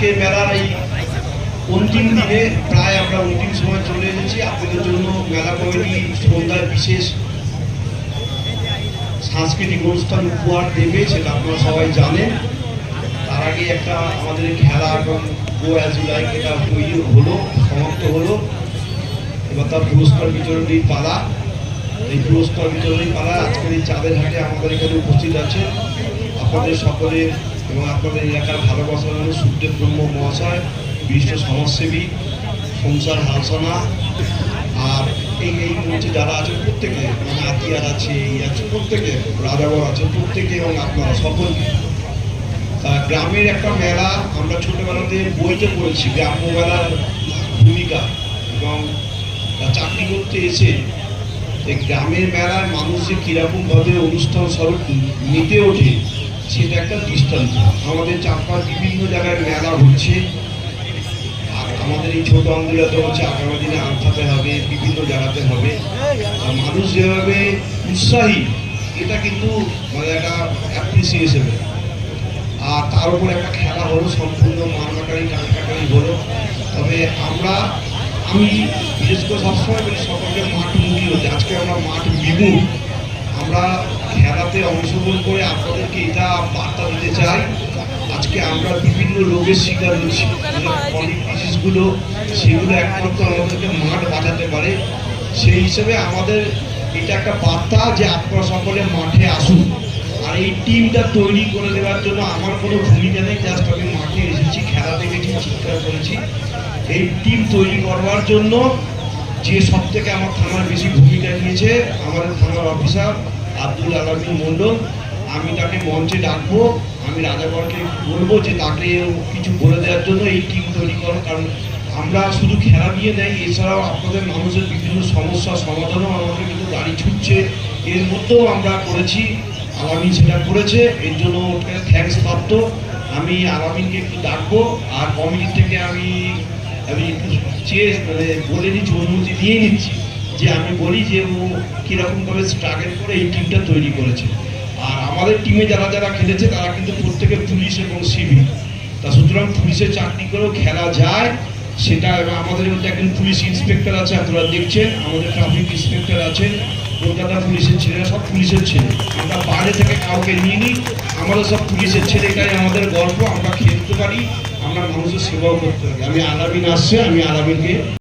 আজকে মেলার এই অন্তিম দিনে প্রায় আমরা অন্তিম সময় চলে এসেছি। আপনাদের জন্য মেলা কমিটি সন্ধ্যায় বিশেষ সাংস্কৃতিক অনুষ্ঠান উপহার দেবে, সেটা আপনারা সবাই জানেন। তার আগে একটা আমাদের খেলা এবং গো অ্যাজ লাইক এটা তৈরি হলো, সমাপ্ত হলো। এবার তার পুরস্কার বিতরণীর পালা। এই পুরস্কার বিতরণী পালা আজকের এই চাঁদের হাটে আমাদের এখানে উপস্থিত আছে আপনাদের সকলের এবং আপনাদের এলাকার ভালোবাসার মানুষ সুখদেব ব্রহ্ম মহাশয়, বিশিষ্ট সমাজসেবী, সংসার হালসানা, আর এই এই মঞ্চে যারা আছে প্রত্যেকে মানে আতিয়ার আছে, এই আছে, প্রত্যেকে, রাজাগর আছে, প্রত্যেকে এবং আপনারা সকলকে তা গ্রামের একটা মেলা, আমরা ছোটবেলাতে বইতে পড়েছি গ্রাম্য মেলার ভূমিকা। এবং চাকরি করতে এসে এই গ্রামের মেলার মানুষ যে কীরকমভাবে অনুষ্ঠান স্বরূপ নিতে ওঠে একটা দৃষ্টান্ত আমাদের চারপাশ বিভিন্ন জায়গায় মেলা হচ্ছে আর আমাদের এই ছোট আন্দোলন হচ্ছে আগামী দিনে আনতে হবে, বিভিন্ন জায়গাতে হবে। আর মানুষ যেভাবে উৎসাহী, এটা কিন্তু মানে একটা অ্যাপ্রিসিয়েশন আর তার উপর একটা খেলা হলো, সম্পূর্ণ মারমাটারি টানকাটারি হলো। তবে আমরা, আমি বিশেষ করে সবসময় সকলকে মাঠ মুখী হতে আজকে আমরা মাঠ বিমুখ আমরা খেলাতে অংশগ্রহণ করে আপনাদেরকে এটা বার্তা দিতে চাই। আজকে আমরা বিভিন্ন রোগের শিকার হচ্ছি ক্রনিক ডিজিজগুলো সেগুলো একমাত্র আমাদেরকে মাঠ বাঁচাতে পারে। সেই হিসেবে আমাদের এটা একটা বার্তা যে আপনারা সকলে মাঠে আসুন। আর এই টিমটা তৈরি করে দেওয়ার জন্য আমার কোনো ভূমিকা নেই জাস্ট আমি মাঠে এসেছি খেলা দেখেছি চিৎকার করেছি। এই টিম তৈরি করবার জন্য যে সব থেকে আমার থানার বেশি ভূমিকা নিয়েছে, আমাদের থানার অফিসার আব্দুল আলমিন মণ্ডল আমি তাকে মঞ্চে ডাকবো। আমি রাজাগড়কে বলব যে তাকে কিছু বলে দেওয়ার জন্য এই টিম তৈরি করো, কারণ আমরা শুধু খেলা নিয়ে নেই এছাড়াও আপনাদের মানুষের বিভিন্ন সমস্যার সমাধানও আমাদের কিন্তু গাড়ি ছুটছে এর মধ্যেও আমরা করেছি আলামিন সেটা করেছে, এর জন্য ওকে থ্যাঙ্কস প্রাপ্ত। আমি আলামিনকে একটু ডাকবো, আর কমিটি থেকে আমি আমি চেয়ে মানে বলে নিচ্ছি, অনুমতি দিয়ে নিচ্ছি। যে আমি বলি যে ও কীরকমভাবে স্ট্রাগল করে এই টিমটা তৈরি করেছে। আর আমাদের টিমে যারা যারা খেলেছে, তারা কিন্তু প্রত্যেকে পুলিশ এবং সিভিল তা সুতরাং পুলিশের চাকরি করেও খেলা যায়, সেটা আমাদের মধ্যে একজন পুলিশ ইন্সপেক্টর আছে, আপনারা দেখছেন, আমাদের ট্রাফিক ইন্সপেক্টর আছেন কলকাতা পুলিশের ছেলেরা সব পুলিশের ছেলে। আমরা বাইরে থেকে কাউকে নিয়ে নিই আমাদের সব পুলিশের ছেলে, এটাই আমাদের গল্প, আমরা খেলতে পারি, আমরা মানুষের সেবাও করতে পারি। আমি আলামিন আসছে, আমি আলামিনকে